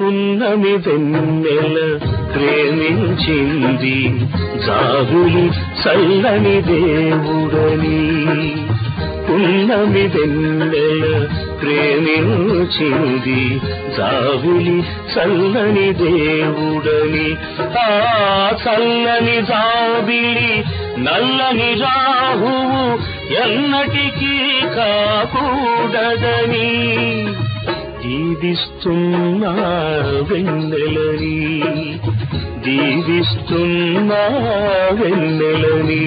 పున్నమి వెన్నెల ప్రేమించింది. జాబులి చల్లని దేవుడని. పున్నమి వెన్నెల ప్రేమించింది. జాబులి చల్లని దేవుడని. ఆ చల్లని జాబిలి నల్లని రాహువు ఎన్నటికీ కాకూడదని. దీవిస్తున్నా వెన్నెలని. దీవిస్తున్నా వెన్నెలని.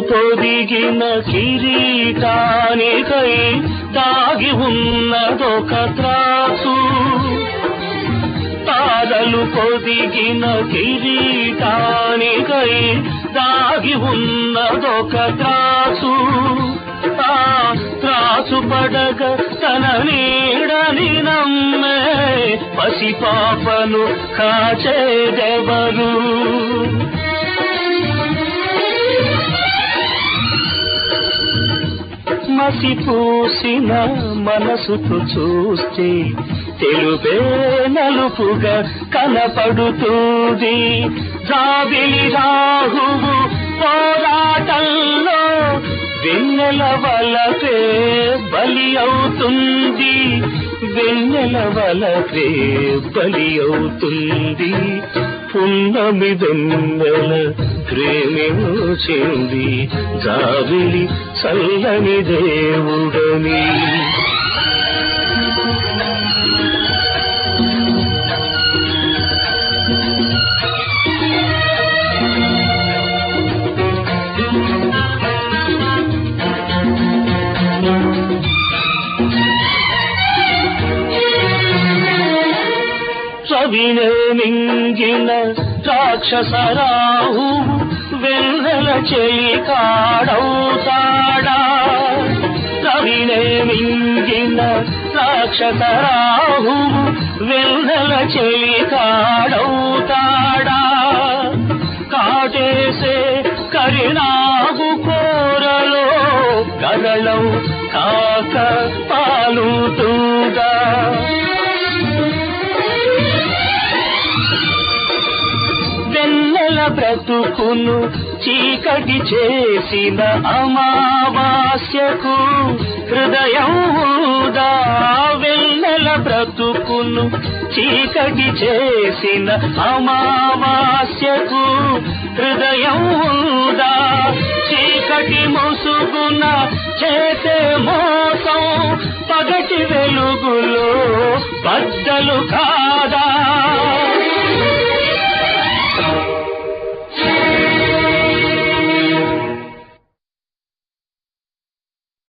పొదిగిన కిరీటానికై దాగి ఉన్నదొక త్రాసు. తారలు పొదిగిన కిరీటానికై దాగి ఉన్నదొక త్రాసు. ఆ త్రాసు పడగ తన నీడని నమ్మే పసిపాపను కాచేదెవరు? మసిపూసిన మనసుకు చూస్తే తెలుపే నలుపుగా కనపడుతుంది. జాబిలి రాహువు పోరాటంలో వెన్నెల వలసే బలి అవుతుంది. వెన్నెల వలసే బలి అవుతుంది. పున్నమి వెన్నెల ప్రేమించింది జాబిలి చల్లని దేవుడని. రవినే మింగిన రాక్షసరాహు వెన్నెల చెలి కాడవుతాడా? రవినే మింగిన రాక్షసరాహు వెన్నెల చెలి కాడవుతాడా? కాటేసే కరినాగు కోరలో గరళం కాక పాలుతూగా బ్రతుకును చీకటి చేసిన అమావాస్యకు హృదయం వెళ్ళల బ్రతుకును చీకటి చేసిన అమావాస్యకు హృదయం చీకటి ముసుగున చేసే మోసం పగటి వెలుగులో బద్దలు కా